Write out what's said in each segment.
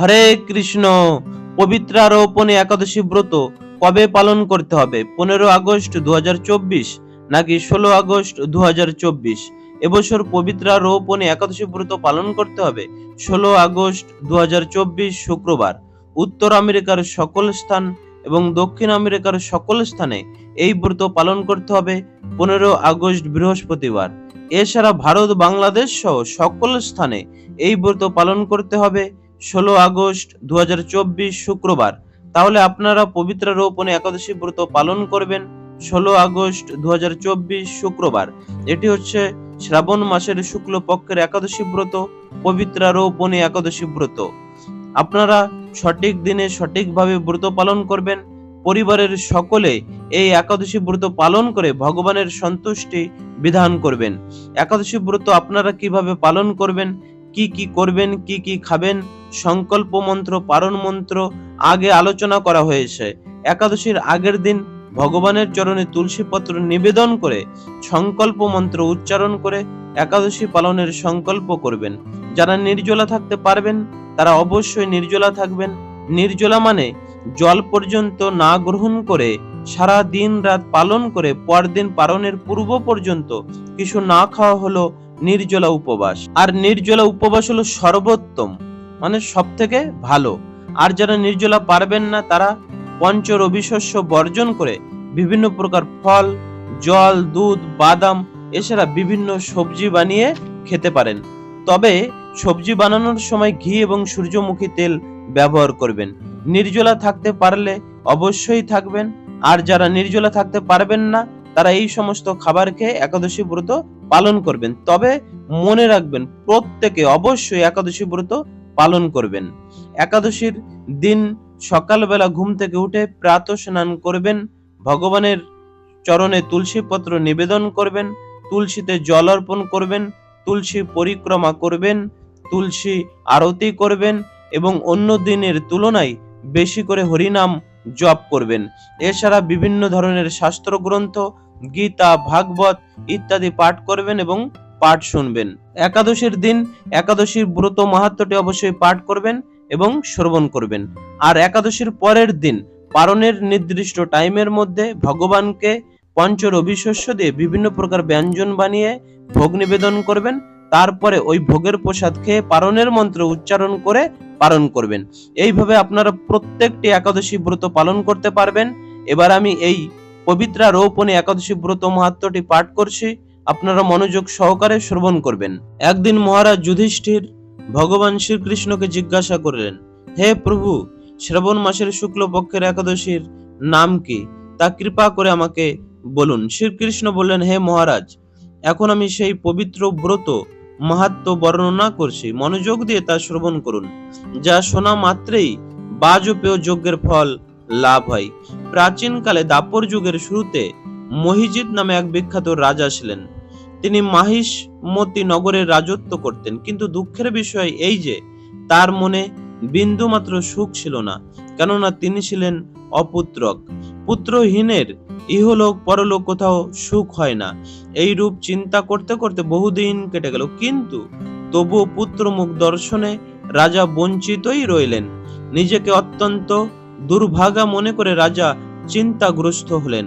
হরে কৃষ্ণ, পবিত্র পবিত্রারোপণে একাদশী ব্রত কবে পালন করতে হবে? পনেরো আগস্ট দু হাজার চব্বিশ নাকি ষোলো আগস্ট দু হাজার চব্বিশ? এবছর পবিত্র পবিত্রারোপণে একাদশী ব্রত পালন করতে হবে ষোলো আগস্ট দু হাজার চব্বিশ শুক্রবার। উত্তর আমেরিকার সকল স্থান এবং দক্ষিণ আমেরিকার সকল স্থানে এই ব্রত পালন করতে হবে পনেরো আগস্ট বৃহস্পতিবার। এছাড়া ভারত, বাংলাদেশ সহ সকল স্থানে এই ব্রত পালন করতে হবে ষোলো আগস্ট দু হাজার চব্বিশ শুক্রবার। তাহলে আপনারা পবিত্র রোপণে একাদশী ব্রত পালন করবেন ষোলো আগস্ট দু হাজার চব্বিশ শুক্রবার। এটি হচ্ছে শ্রাবণ মাসের শুক্ল পক্ষের একাদশী ব্রত, পবিত্র রোপণে একাদশী ব্রত। আপনারা সঠিক দিনে সঠিকভাবে ব্রত পালন করবেন। পরিবারের সকলে এই একাদশী ব্রত পালন করে ভগবানের সন্তুষ্টি বিধান করবেন। একাদশী ব্রত আপনারা কীভাবে পালন করবেন, কি কি করবেন, কি কি খাবেন সংকল্প মন্ত্র, পারণ মন্ত্র আগে আলোচনা করা হয়েছে। একাদশীর আগের দিন ভগবানের চরণে তুলসী পত্র নিবেদন করে সংকল্প মন্ত্র উচ্চারণ করে একাদশী পালনের সংকল্প করবেন। যারা নির্জলা থাকতে পারবেন, তারা অবশ্যই নির্জলা থাকবেন। নির্জলা মানে জল পর্যন্ত না গ্রহণ করে সারা দিন রাত পালন করে পরদিন পালনের পূর্ব পর্যন্ত কিছু না খাওয়া হলো নির্জলা উপবাস। আর নির্জলা উপবাস হলো সর্বোত্তম। মানে সব থেকে ভালো। আর যারা নির্জলা পারবেন না, তারা পঞ্চ রবি শস্য বর্জন করে বিভিন্ন প্রকার ফল, জল, দুধ, বাদাম, এছাড়া বিভিন্ন সবজি বানিয়ে খেতে পারেন। তবে সবজি বানানোর সময় ঘি এবং সূর্যমুখী তেল ব্যবহার করবেন। নির্জলা থাকতে পারলে অবশ্যই থাকবেন। আর যারা নির্জলা থাকতে পারবেন না, তারা এই সমস্ত খাবার খেয়ে একাদশী ব্রত পালন করবেন। তবে মনে রাখবেন, প্রত্যেকে অবশ্যই একাদশী ব্রত পালন করবেন। একাদশীর দিন সকালবেলা ঘুম থেকে উঠে প্রাত স্নান করবেন, ভগবানের চরণে তুলসী পত্র নিবেদন করবেন, তুলসীতে জল অর্পণ করবেন, তুলসী পরিক্রমা করবেন, তুলসী আরতি করবেন এবং অন্য দিনের তুলনায় বেশি করে হরিনাম জপ করবেন। এছাড়া বিভিন্ন ধরনের শাস্ত্র গ্রন্থ গীতা, ভাগবত ইত্যাদি পাঠ করবেন এবং পাঠ শুনবেন। একাদশীর দিন একাদশীর ব্রত মাহাত্মটি অবশ্যই পাঠ করবেন এবং শ্রবণ করবেন। আর একাদশীর পরের দিন পারণের নির্দিষ্ট টাইমের মধ্যে ভগবানকে পঞ্চ রবি শস্য দিয়ে বিভিন্ন প্রকার ব্যঞ্জন বানিয়ে ভোগ নিবেদন করবেন। তারপরে ওই ভোগের প্রসাদ খেয়ে পারণের মন্ত্র উচ্চারণ করে পালন করবেন। এইভাবে আপনারা প্রত্যেকটি একাদশী ব্রত পালন করতে পারবেন। এবার আমি এই পবিত্রা রৌপণী একাদশী ব্রত মাহাত্মটি পাঠ করছি। আপনারা মনোযোগ সহকারে শ্রবণ করবেন। একদিন মহারাজ যুধিষ্ঠির ভগবান শ্রীকৃষ্ণকে জিজ্ঞাসা করলেন, হে প্রভু, শ্রাবণ মাসের শুক্ল পক্ষের একাদশীর নাম কি? তা কৃপা করে আমাকে বলুন। শ্রীকৃষ্ণ বললেন, হে মহারাজ, এখন আমি সেই পবিত্র ব্রত মাহাত্ম বর্ণনা করছি। মনোযোগ দিয়ে তা শ্রবণ করুন, যা শোনা মাত্রেই বাজপেয় যজ্ঞের ফল লাভ হয়। প্রাচীনকালে দাপর যুগের শুরুতে মহিজিৎ নামে এক বিখ্যাত রাজা ছিলেন। তিনি মাহিষ্মতি নগরে রাজত্ব করতেন, কিন্তু দুঃখের বিষয় এই যে, তার মনে বিন্দু মাত্র সুখ ছিল না, কেননা তিনি ছিলেন অপুত্রক। পুত্রহীনের ইহলোক পরলোক কোথাও সুখ হয় না। এই রূপ চিন্তা করতে করতে বহুদিন কেটে গেল, কিন্তু তবুও পুত্র মুখ দর্শনে রাজা বঞ্চিতই রইলেন। নিজেকে অত্যন্ত দুর্ভাগা মনে করে রাজা চিন্তাগ্রস্ত হলেন।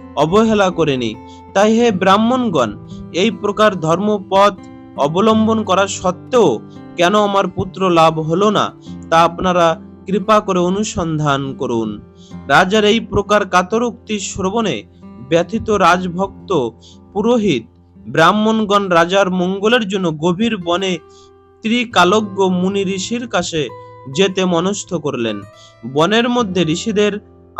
অবহেলা করেনি তাই হে ব্রাহ্মণগণ, এই প্রকার ধর্মপথ অবলম্বন করা সত্ত্বেও কেন আমার পুত্র লাভ হলো না, তা আপনারা কৃপা করে অনুসন্ধান করুন। রাজার এই প্রকার কাতরোক্তি শ্রবণে ব্যথিত রাজভক্ত পুরোহিত ব্রাহ্মণগণ রাজার মঙ্গলের জন্য গভীর বনে ত্রিকালজ্ঞ মুনি ঋষির কাছে যেতে মনস্থ করলেন। বনের মধ্যে ঋষিদের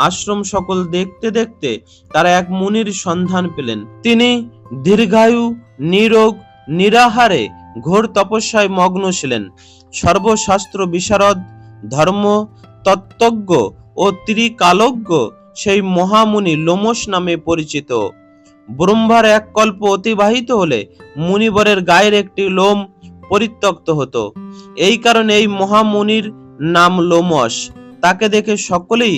আশ্রম সকল দেখতে দেখতে তারা এক মুনির সন্ধান পেলেন। তিনি দীর্ঘায়ু, নিরোগ, নিরাহারে ঘোর তপস্যায় মগ্ন ছিলেন। সর্বশাস্ত্র বিশারদ, ধর্ম, তত্ত্বজ্ঞ ও ত্রিকালজ্ঞ সেই মহামুনি লোমস নামে পরিচিত। ব্রহ্মার এক কল্প অতিবাহিত হলে মুনিবরের গায়ের একটি লোম পরিত্যক্ত হতো। এই কারণে এই মহামুনির নাম লোমস তাকে দেখে সকলেই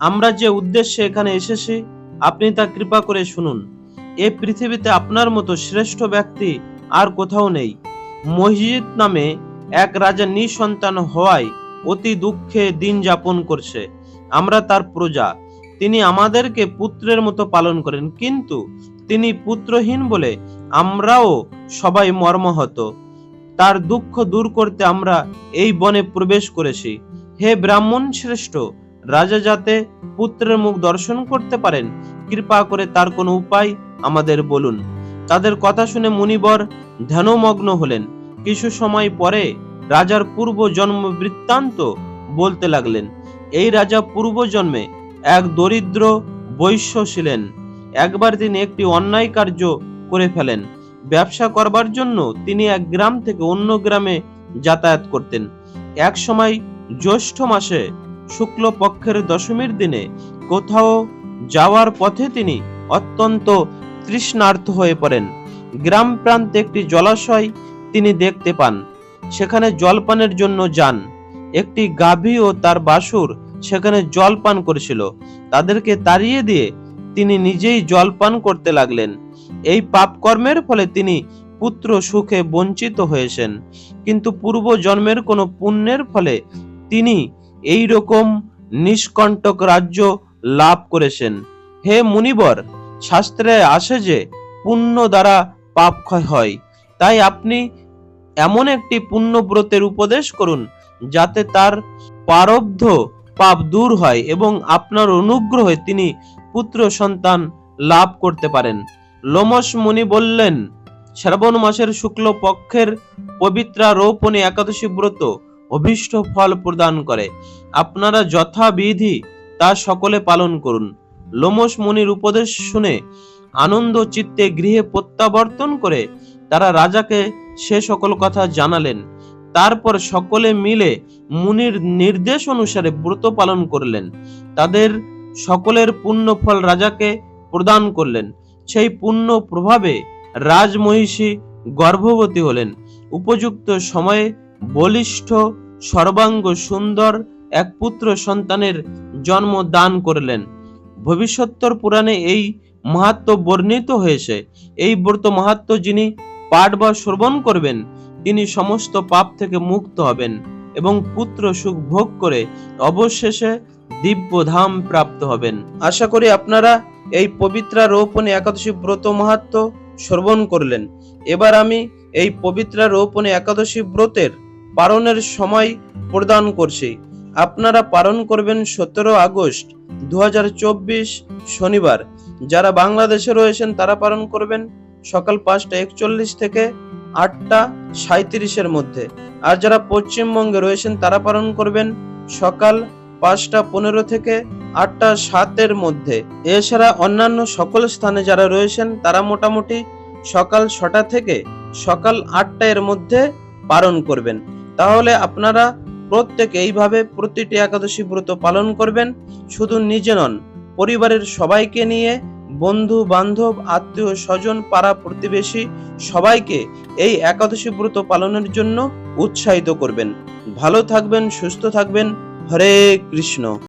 আমরা যে উদ্দেশ্যে এখানে এসেছি, আপনি তা কৃপা করে শুনুন। এ পৃথিবীতে আপনার মতো শ্রেষ্ঠ ব্যক্তি আর কোথাও নেই। মসজিদ নামে এক রাজা নিঃসন্তান হওয়ায় অতি দুঃখে দিন যাপন করছে। আমরা তার প্রজা। তিনি আমাদেরকে পুত্রের মতো পালন করেন, কিন্তু তিনি পুত্রহীন বলে আমরাও সবাই মর্মাহত। তার দুঃখ দূর করতে আমরা এই বনে প্রবেশ করেছি। হে ব্রাহ্মণ শ্রেষ্ঠ রাজা যাতে পুত্রের মুখ দর্শন করতে পারেন, কৃপা করে তার কোনো উপায় আমাদের বলুন। তাদের কথা শুনে মুনিবর ধ্যানমগ্ন হলেন। কিছু সময় পরে রাজার পূর্ব জন্ম বৃত্তান্ত বলতে লাগলেন, এই রাজা পূর্ব জন্মে এক দরিদ্র বৈশ্য ছিলেন। একবার তিনি একটি অন্যায় কার্য করে ফেলেন। ব্যবসা করবার জন্য তিনি এক গ্রাম থেকে অন্য গ্রামে যাতায়াত করতেন। এক সময় জ্যৈষ্ঠ মাসে শুক্ল পক্ষের দশমীর দিনে কোথাও যাওয়ার পথে তিনি অত্যন্ত তৃষ্ণার্থ হয়ে পড়েন। গ্রাম প্রান্তে একটি জলাশয় তিনি দেখতে পান। সেখানে জলপানের জন্য যান। একটি গাভী ও তার বাসুর সেখানে জল পান করেছিল। তাদেরকে তাড়িয়ে দিয়ে তিনি নিজেই জল পান করতে লাগলেন। এই পাপ কর্মের ফলে তিনি পুত্র সুখে বঞ্চিত হয়েছেন। কিন্তু পূর্ব জন্মের কোনো পুণ্যের ফলে তিনি এই রকম নিষ্কণ্টক রাজ্য লাভ করেছেন। হে মুনিবর, শাস্ত্রে আসে যে, পুণ্য দ্বারা পাপ ক্ষয় হয়। তাই আপনি এমন একটি পুণ্যব্রতের উপদেশ করুন, যাতে তার পারব্ধ পাপ দূর হয় এবং আপনার অনুগ্রহে তিনি পুত্র সন্তান লাভ করতে পারেন। লোমস মুনি বললেন, শ্রাবণ মাসের শুক্ল পক্ষের পবিত্রা রৌপণী একাদশী ব্রত অভীষ্ট ফল প্রদান করে। আপনারা যথাবিধি তা সকলে পালন করুন। লোমস মুনির উপদেশ শুনে আনন্দ চিত্তে গৃহে প্রত্যাবর্তন করে তারা রাজাকে সে সকল কথা জানালেন। তারপর সকলে মিলে মুনির নির্দেশ অনুসারে ব্রত পালন করলেন। তাদের সকলের পুণ্য ফল রাজাকে প্রদান করলেন। সেই পুণ্য প্রভাবে রাজমহিষী গর্ভবতী হলেন। উপযুক্ত সময়ে বলিষ্ঠ, সর্বাঙ্গ সুন্দর এক পুত্র সন্তানের জন্ম দান করলেন। ভবিষ্যত্তর পুরাণে এই মাহাত্ম বর্ণিত হয়েছে। এই ব্রত মাহাত্ম যিনি পাঠ বা শ্রবণ করবেন, তিনি সমস্ত পাপ থেকে মুক্ত হবেন এবং পুত্র সুখ ভোগ করে অবশেষে দিব্য ধাম প্রাপ্ত হবেন। আশা করি আপনারা এই পবিত্রা রৌপণী একাদশী ব্রত মাহাত্ম শ্রবণ করলেন। এবার আমি এই পবিত্রা রৌপণী একাদশী ব্রতের পালনের সময় প্রদান করছি। আপনারা পালন করবেন সতেরো আগস্ট দু হাজার চব্বিশ শনিবার। যারা বাংলাদেশে রয়েছেন, তারা পালন করবেন সকাল পাঁচটা একচল্লিশ থেকে আটটা সাঁত্রিশের মধ্যে। আর যারা পশ্চিমবঙ্গে রয়েছেন, তারা পালন করবেন সকাল পাঁচটা পনেরো থেকে আটটা সাতের মধ্যে। এছাড়া অন্যান্য সকল স্থানে যারা রয়েছেন, তারা মোটামুটি সকাল ছটা থেকে সকাল আটটা এর মধ্যে পালন করবেন। তাহলে আপনারা প্রত্যেকে এইভাবে প্রতিটি একাদশী ব্রত পালন করবেন। শুধু নিজে নন, পরিবারের সবাইকে নিয়ে বন্ধু, বান্ধব, আত্মীয়, স্বজন, পাড়া প্রতিবেশী সবাইকে এই একাদশী ব্রত পালনের জন্য উৎসাহিত করবেন। ভালো থাকবেন, সুস্থ থাকবেন। হরে কৃষ্ণ।